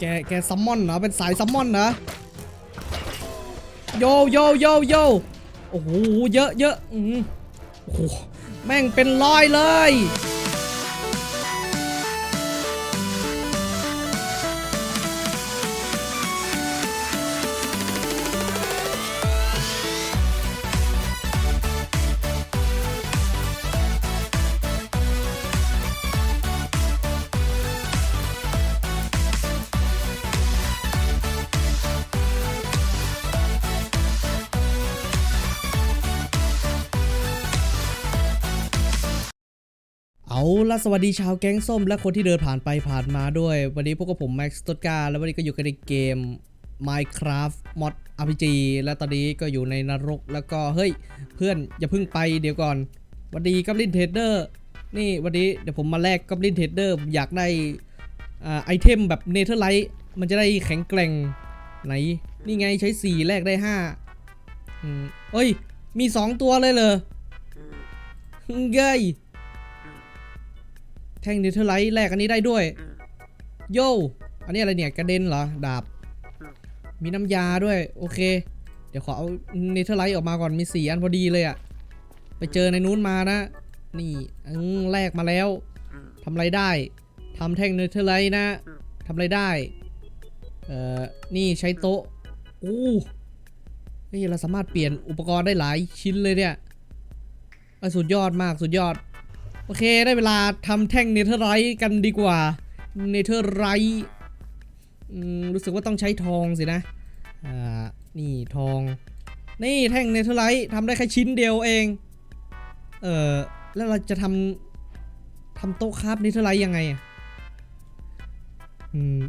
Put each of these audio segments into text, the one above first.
แกแกซัมมอนเหรอเป็นสายซัมมอนนะโยโยโยโยโอ้โหเยอะเยอะอืมโอ้โหแม่งเป็นร้อยเลย เอาละสวัสดีชาวแก๊งส้มและคนที่เดินผ่านไปผ่านมาด้วย วันนี้พวกกับผมแม็กซ์ตดกาและวันนี้ก็อยู่กันในเกม Minecraft Mod RPG และตอนนี้ก็อยู่ในนรกแล้วก็เฮ้ยเพื่อนอย่าเพิ่งไปเดี๋ยวก่อนวันดีกับลินเทเดอร์นี่วันนี้เดี๋ยวผมมาแลกกับลินเทเดอร์อยากได้อ่าไอเทมแบบเนเธอร์ไลท์มันจะได้แข็งแกร่งไหนนี่ไงใช้ 4 แลกได้5อืมเอ้ยมี 2 ตัวเลยเหรอเย้ย แท่งเนเธอร์ไลท์แลกอันนี้ได้ด้วย โย่อันนี้อะไรเนี่ย กระเด็นเหรอ ดาบ มีน้ำยาด้วย โอเค เดี๋ยวขอเอาเนเธอร์ไลท์ออกมาก่อน มีสี่อันพอดีเลยอะไปเจอในนู้นมานะ นี่อืมแลกมาแล้วทำอะไรได้ทำแท่งเนเธอร์ไลท์นะทำอะไรได้ เอ่อ นี่ใช้โต๊ะอู้นี่เราสามารถเปลี่ยนอุปกรณ์ได้หลายชิ้นเลยเนี่ยเอ้ยสุดยอดมากสุดยอด โอเคได้เวลาทำแท่งเนเธอร์ไรท์กันดีกว่า เนเธอร์ไรท์รู้สึกว่าต้องใช้ทองสินะ อ่า นี่ทอง นี่แท่งเนเธอร์ไรท์ทำได้แค่ชิ้นเดียวเอง เออแล้วเราจะทำทำโต๊ะคราฟเนเธอร์ไรท์ยังไงอะอืม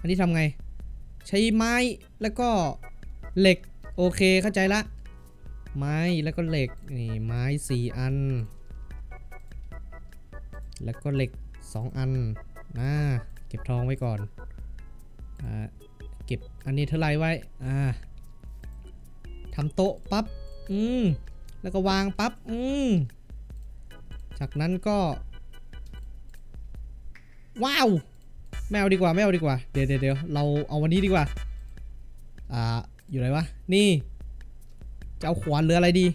อันนี้ทำไง ใช้ไม้แล้วก็เหล็ก โอเคเข้าใจละ ไม้แล้วก็เหล็กนี่ไม้สี่อัน แล้วก็เหล็กสองอันนะเก็บทองไว้ก่อนอ่าเก็บอันนี้เท่าไรไว้อ่าทำโต๊ะปั๊บอืมแล้วก็วางปั๊บอืมจากนั้นก็ ว้าวไม่เอาดีกว่าไม่เอาดีกว่า เดี๋ยวเดี๋ยวเดี๋ยวเราเอาวันนี้ดีกว่า อ่า อยู่ไหนวะ นี่ จะเอาขวานหรืออะไรดี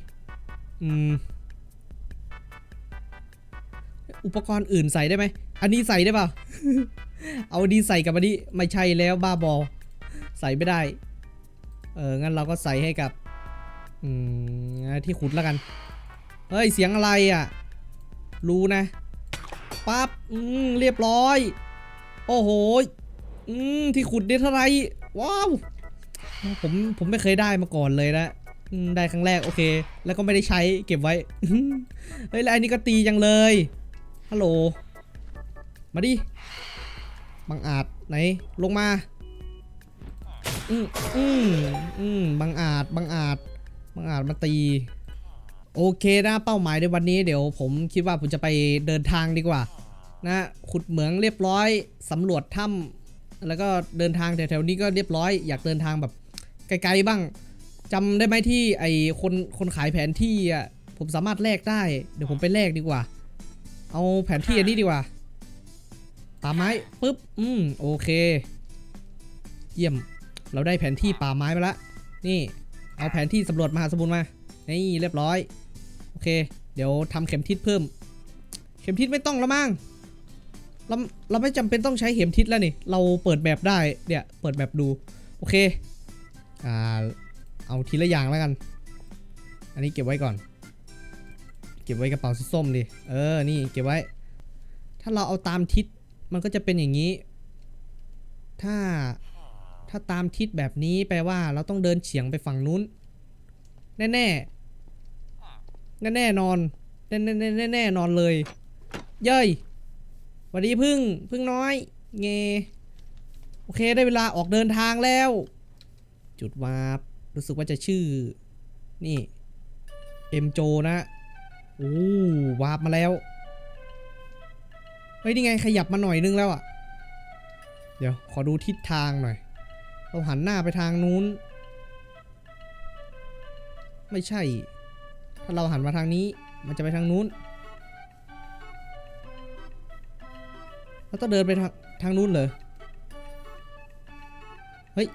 อืม อุปกรณ์อื่นใส่ได้ไหม อันนี้ใส่ได้เปล่าเอาดีใส่กับอันนี้ไม่ใช่แล้วบ้าบอ ใส่ไม่ได้ เออ งั้นเราก็ใส่ให้กับ อืม ที่ขุดแล้วกัน เฮ้ย เสียงอะไรอะ รู้นะ ปั๊บ อืม เรียบร้อย โอ้โห อืม ที่ขุดเดทอะไร ว้าว ผม ผมไม่เคยได้มาก่อนเลยนะอืม ได้ครั้งแรกโอเค แล้วก็ไม่ได้ใช้เก็บไว้ เฮ้ยแล้วอันนี้ก็ตีจังเลย ฮัลโหล มาดิบังอาจไหนลงมา อืมอืมอืมบังอาจบังอาจบังอาจมาตี โอเคนะเป้าหมายในวันนี้เดี๋ยวผมคิดว่าผมจะไปเดินทางดีกว่า นะขุดเหมืองเรียบร้อยสำรวจถ้ำแล้วก็เดินทางแถวๆนี้ก็เรียบร้อย อยากเดินทางแบบไกลๆบ้าง จำได้ไหมที่ไอคนคนขายแผนที่อะผมสามารถแลกได้ เดี๋ยวผมไปแลกดีกว่า เอาแผนที่อันนี้ดีกว่า ป่าไม้ปุ๊บ อืมโอเค เยี่ยม เราได้แผนที่ป่าไม้มาละ นี่ เอาแผนที่สำรวจมหาสมุทรมา นี่เรียบร้อย โอเค เดี๋ยวทำเข็มทิศเพิ่ม เข็มทิศไม่ต้องแล้วมั้ง เราเราไม่จำเป็นต้องใช้เข็มทิศแล้วนี่ เราเปิดแบบได้ เนี่ย เปิดแบบดู โอเค อ่า เอาทีละอย่างแล้วกัน อันนี้เก็บไว้ก่อน เก็บไว้กระเป๋าส,ส้มดิ เออ นี่เก็บไว้ ถ้าเราเอาตามทิศ มันก็จะเป็นอย่างนี้ ถ้า ถ้าตามทิศแบบนี้แปลว่าเราต้องเดินเฉียงไปฝั่งนู้น แน่แน่แน่แน่นอน แน่แน่แน่แน่แน่นอนเลย เย้ยวันดีพึ่ง พึ่งน้อย เงโอเคได้เวลาออกเดินทางแล้ว จุดวาร์ป รู้สึกว่าจะชื่อ นี่ เอ็มโจนะโอ้วาร์ปมาแล้ว เฮ้ย นี่ไงขยับมาหน่อยนึงแล้วอะ่ะ เดี๋ยว ขอดูทิศทางหน่อย เราหันหน้าไปทางนู้น ไม่ใช่ ถ้าเราหันมาทางนี้ มันจะไปทางนู้นเราต้องเดินไปทางทางนู้นเลย เฮ้ย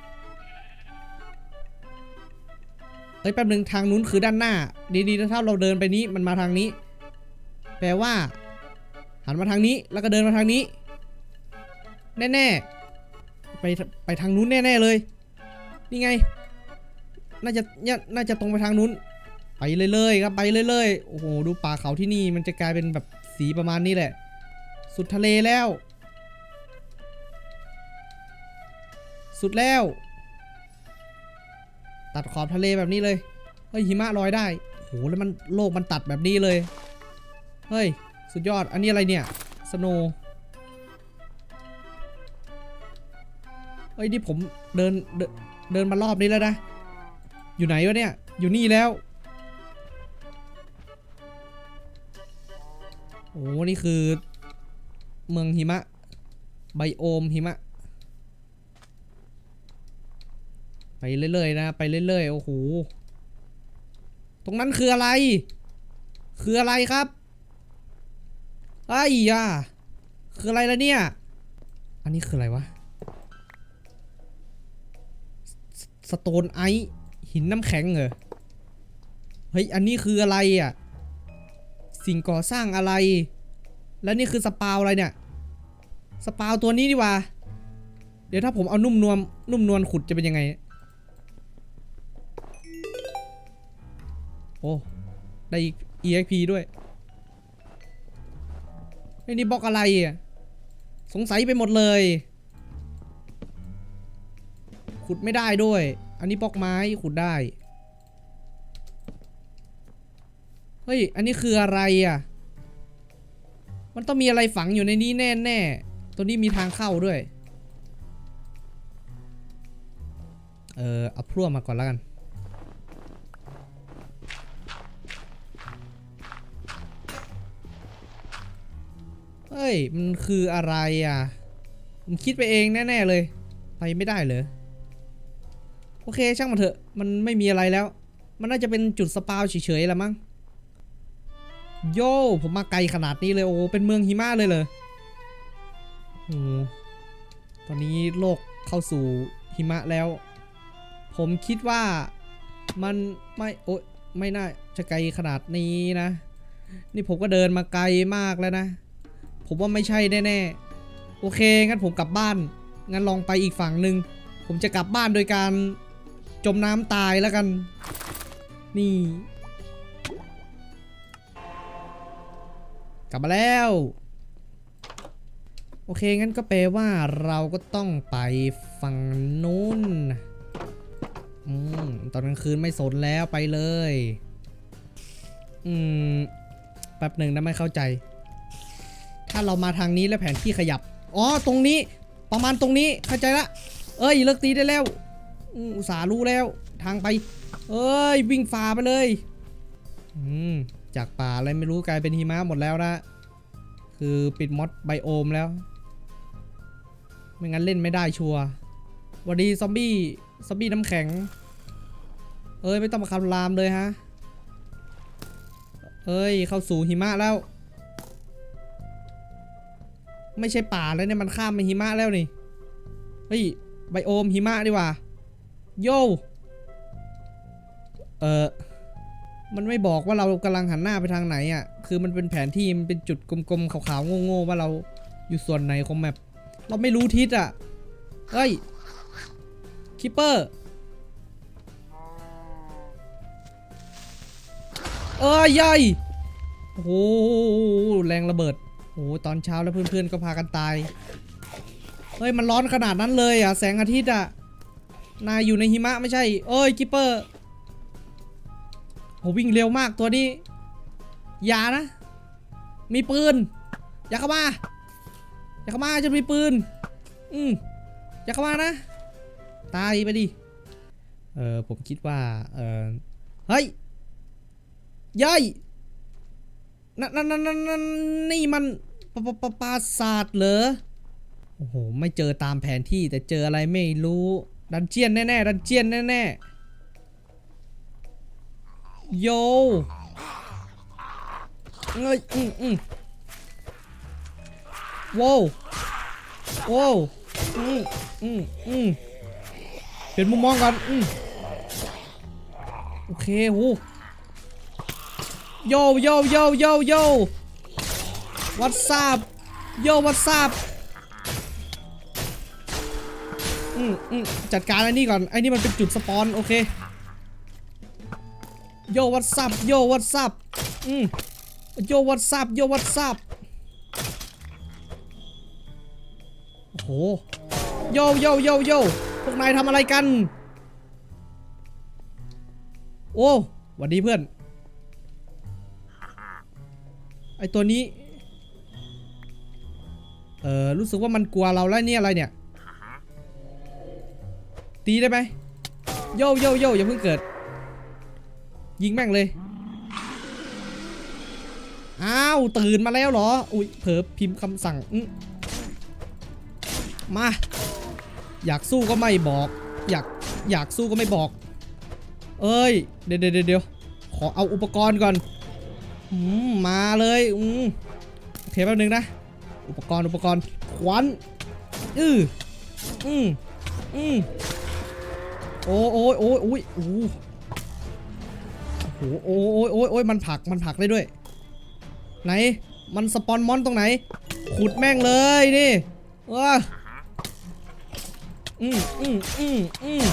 เฮ้ยแป๊บหนึ่งทางนู้นคือด้านหน้า ดีๆนะถ้าเราเดินไปนี้มันมาทางนี้ แปลว่า หันมาทางนี้แล้วก็เดินมาทางนี้ แน่ๆไปไปทางนู้นแน่ๆเลย นี่ไง น่าจะเนี่ยน่าจะตรงไปทางนู้น ไปเรื่อยๆครับไปเรื่อยๆโอ้โหดูป่าเขาที่นี่มันจะกลายเป็นแบบสีประมาณนี้แหละ สุดทะเลแล้ว สุดแล้ว ตัดขอบทะเลแบบนี้เลย เฮ้ยหิมะลอยได้โหแล้วมันโลกมันตัดแบบนี้เลย เฮ้ย สุดยอด อันนี้อะไรเนี่ยสโนเฮ้ยนี่ผมเดินเดินเดินมารอบนี้แล้วนะ อยู่ไหนวะเนี่ย อยู่นี่แล้ว โอ้นี่คือ เมืองหิมะ ไบโอมหิมะ ไป เรื่อยๆนะไปเรื่อยๆโอ้โหตรงนั้นคืออะไร คืออะไรครับไอ้ยาคืออะไรล่ะเนี่ย อันนี้คืออะไรวะสโตนไอซ์หินน้ำแข็งเหรอเฮ้ยอันนี้คืออะไรอะสิ่งก่อสร้างอะไร แล้วนี่คือสปาวอะไรเนี่ย สปาวตัวนี้ดีกว่า เดี๋ยวถ้าผมเอานุ่มนวลนุ่มนวลขุดจะเป็นยังไง อ้ได้อีก EXP ด้วยไอ้นี่บล็อกอะไรอะสงสัยไปหมดเลย ขุดไม่ได้ด้วย อันนี้บล็อกไม้ขุดได้ เฮ้ย อันนี้คืออะไรอะ มันต้องมีอะไรฝังอยู่ในนี้แน่แน่ๆตัวนี้มีทางเข้าด้วย เออเอาพลั่วมาก่อนแล้วกัน เฮ้ย มันคืออะไรอะผมคิดไปเองแน่ๆเลย ไปไม่ได้เลยโอเคช่างมันเถอะ มันไม่มีอะไรแล้ว มันน่าจะเป็นจุดสปาวเฉยๆละมั้ง โย่ผมมาไกลขนาดนี้เลย โอ้เป็นเมืองหิมะเลยเลยโอ้ตอนนี้โลกเข้าสู่หิมะแล้ว ผมคิดว่ามันไม่โอ๊ยไม่น่าจะไกลขนาดนี้นะ นี่ผมก็เดินมาไกลมากแล้วนะ ผมว่าไม่ใช่แน่ๆ โอเค งั้นผมกลับบ้าน งั้นลองไปอีกฝั่งหนึ่ง ผมจะกลับบ้านโดยการจมน้ำตายแล้วกัน นี่ กลับมาแล้ว โอเค งั้นก็แปลว่าเราก็ต้องไปฝั่งนู้นอืม ตอนกลางคืนไม่สนแล้วไปเลย อืม แป๊บหนึ่งนะไม่เข้าใจ ถ้าเรามาทางนี้แล้วแผนที่ขยับ อ๋อ ตรงนี้ ประมาณตรงนี้ เข้าใจละ เอ้ย เลิกตีได้แล้ว อุตส่าห์รู้แล้ว ทางไป เอ้ย วิ่งฝ่าไปเลย อืม จากป่าอะไรไม่รู้กลายเป็นหิมะหมดแล้วนะ คือปิดมอดไบโอมแล้ว ไม่งั้นเล่นไม่ได้ชัวร์หวัสดีซอมบี้ ซอมบี้น้ำแข็ง เอ้ย ไม่ต้องมาคำรามเลยฮะ เอ้ย เข้าสู่หิมะแล้ว ไม่ใช่ป่าแล้วเนี่ยมันข้ามไปหิมะแล้วนี่ เฮ้ยไบโอมหิมะดีกว่า โยเออมันไม่บอกว่าเรากำลังหันหน้าไปทางไหนอะ คือมันเป็นแผนที่มันเป็นจุดกลมๆขาวๆโง่ๆว่าเราอยู่ส่วนไหนของแมปเราไม่รู้ทิศอะ เฮ้ยคิปเปอร์เอ้ยยัยโอ้โหแรงระเบิด โอ้โหตอนเช้าแล้วเพื่อนๆก็พากันตาย เฮ้ย มันร้อนขนาดนั้นเลยอะ แสงอาทิตย์อะ นายอยู่ในหิมะไม่ใช่ เอ้ยกิปเปอร์โหวิ่งเร็วมากตัวนี้อย่านะ มีปืน อย่าเข้ามา อย่าเข้ามาจะมีปืน อืมอย่าเข้ามานะ ตายไปดิ เออผมคิดว่า เออเฮ้ยยัย นั่นนั่นนั่นนั่นนี่มันปปปปราสาทเหรอ โอ้โห ไม่เจอตามแผนที่แต่เจออะไรไม่รู้ ดันเจียนแน่ๆ ดันเจียนแน่ๆ โยเอ้ยอืมอืมว้าวโอ้อืมอืมอืมเปลี่ยนมุมมองก่อนอืมโอเคโห โยโยโยโยโยวัตซับโยวัตซับอืมอืมจัดการไอ้นี่ก่อนไอ้นี่มันเป็นจุดสปอนโอเคโยวัตซับโยวัตซับอืมโยวัตซับโยวัตซับโอ้โหโยโยโยโยพวกนายทำอะไรกัน โอ้หวัสดีเพื่อน ไอตัวนี้ เออรู้สึกว่ามันกลัวเราแล้วนี่อะไรเนี่ย ตีได้ไหมโยโยโยอย่าเพิ่งเกิด ยิงแม่งเลย อ้าว ตื่นมาแล้วเหรอ อุ้ยเผลอพิมพ์คำสั่งมา อยากสู้ก็ไม่บอก อยากอยากสู้ก็ไม่บอก เอ้ย เดี๋ยวเดี๋ยวเดี๋ยวขอเอาอุปกรณ์ก่อน มาเลยอืมโอเคแป๊บนึงนะ อุปกรณ์อุปกรณ์ขวานอืออืมอืมโอ้โอ้ยโอ้ยโอ้ยโอ้โหโอ้ยโอ้ยโอ้ยมันผลักมันผลักได้ด้วย ไหน มันสปอนมอนตรงไหน ขุดแม่งเลยนี่ว้าอืมอืมอืมอืม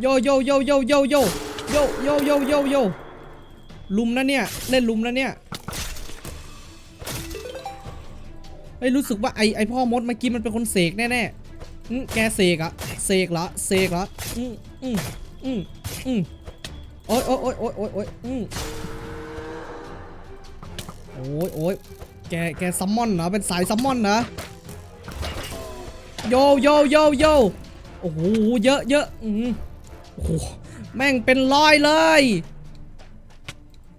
โยโยโยโยโยโยโยโยโยโยโย ลุมนะเนี่ย เล่นลุมนะเนี่ยเฮ้ยรู้สึกว่าไอไอพ่อมดเมื่อกี้มันเป็นคนเสกแน่ๆอืมแกเสกอะเสกเหรอเสกเหรออืมอืมอืมอืมโอ๊ยโอ๊ยโอ๊ยโอ๊ยโอ๊ยโอ๊ยอืมโอ้ยโอ้ยแกแกซัมมอนเหรอเป็นสายซัมมอนเหรอโยโยโยโยโอ้โหเยอะเยอะอือหือโอ้โหแม่งเป็นร้อยเลย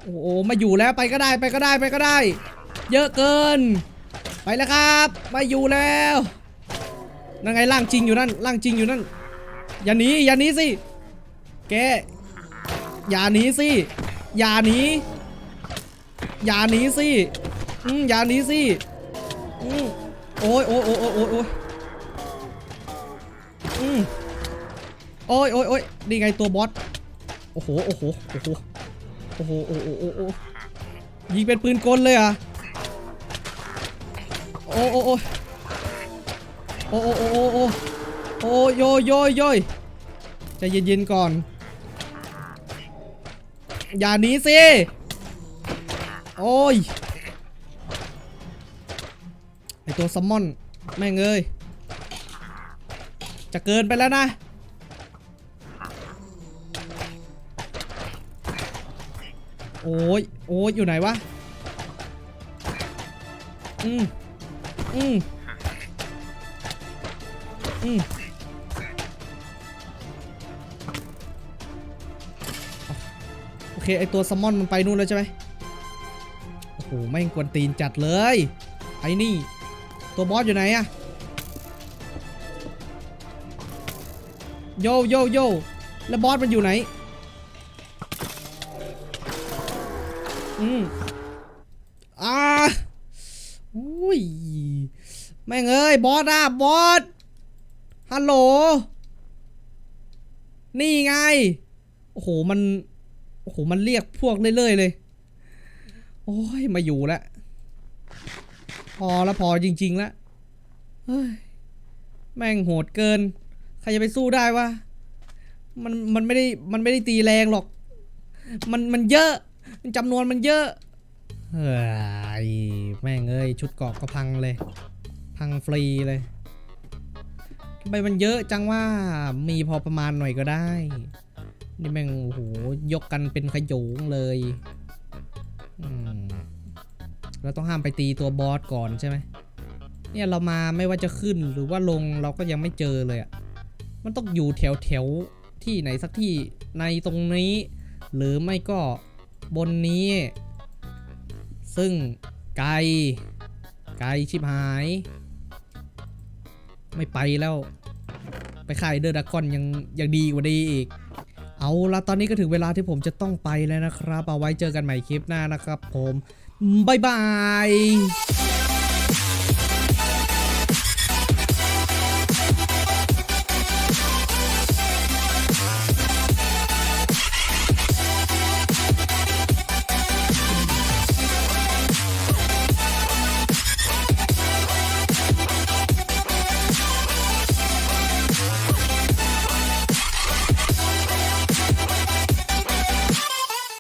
โอ้โหมาอยู่แล้วไปก็ได้ไปก็ได้ไปก็ได้ เยอะเกิน ไปแล้วครับมาอยู่แล้วนั่นไงร่างจริงอยู่นั่นร่างจริงอยู่นั่นอย่าหนีอย่าหนีสิแกอย่าหนีสิอย่าหนีอย่าหนีสิอืมอย่าหนีสิอืมโอ้ยโอ้ยโอ้ยโอ้ยโอ้ยโอ้ยอืมโอ้ยโอ้ยโอ้ยนี่ไงตัวบอสโอ้โหโอ้โหโอ้โห โอ้โหโอ้โหโอ้โหยิงเป็นปืนกลเลยอะโอ้โอ้โอ้โอ้โอ้โอ้โอ้โอ้โยโยโยยใจเย็นๆก่อน อย่าหนีสิโอ้ยไอตัวซัมมอนแม่งเอ้ยจะเกินไปแล้วนะ โอ้ยโอ้ยอยู่ไหนวะ อืมอืมอืมโอเค ไอตัวซัมมอนมันไปนู่นแล้วใช่ไหมโอ้โหแม่งกวนตีนจัดเลย ไอ้นี่ ตัวบอสอยู่ไหนอะโยโยโยแล้วบอสมันอยู่ไหน อืมอ่าอุ้ยแม่งเอ้ยบอสอะบอสฮัลโหล นี่ไง โอ้โห มัน โอ้โห มันเรียกพวกเรื่อยๆเลย โอ้ย มาอยู่แล้วพอแล้วพอจริงๆแล้วเฮ้ย แม่งโหดเกิน ใครจะไปสู้ได้วะ มัน มันไม่ได้ มันไม่ได้ตีแรงหรอก มัน มันเยอะ จำนวนมันเยอะเฮ้ยแม่งเอ้ยชุดเกราะก็พังเลย พังฟรีเลยทำไมมันเยอะจังว่ามีพอประมาณหน่อยก็ได้ นี่แม่งโอ้โหยกกันเป็นขยงเลยเราต้องห้ามไปตีตัวบอสก่อนใช่ไหมเนี่ยเรามาไม่ว่าจะขึ้นหรือว่าลงเราก็ยังไม่เจอเลยอะ่ะมันต้องอยู่แถวแถวที่ไหนสักที่ในตรงนี้ หรือไม่ก็ บนนี้ ซึ่งไกล ไกลชิบหาย ไม่ไปแล้ว ไปขายเดอร์ดักอนยังยังดีกว่าดีอีก เอาละตอนนี้ก็ถึงเวลาที่ผมจะต้องไปแล้วนะครับ เอาไว้เจอกันใหม่คลิปหน้านะครับผม บ๊ายบาย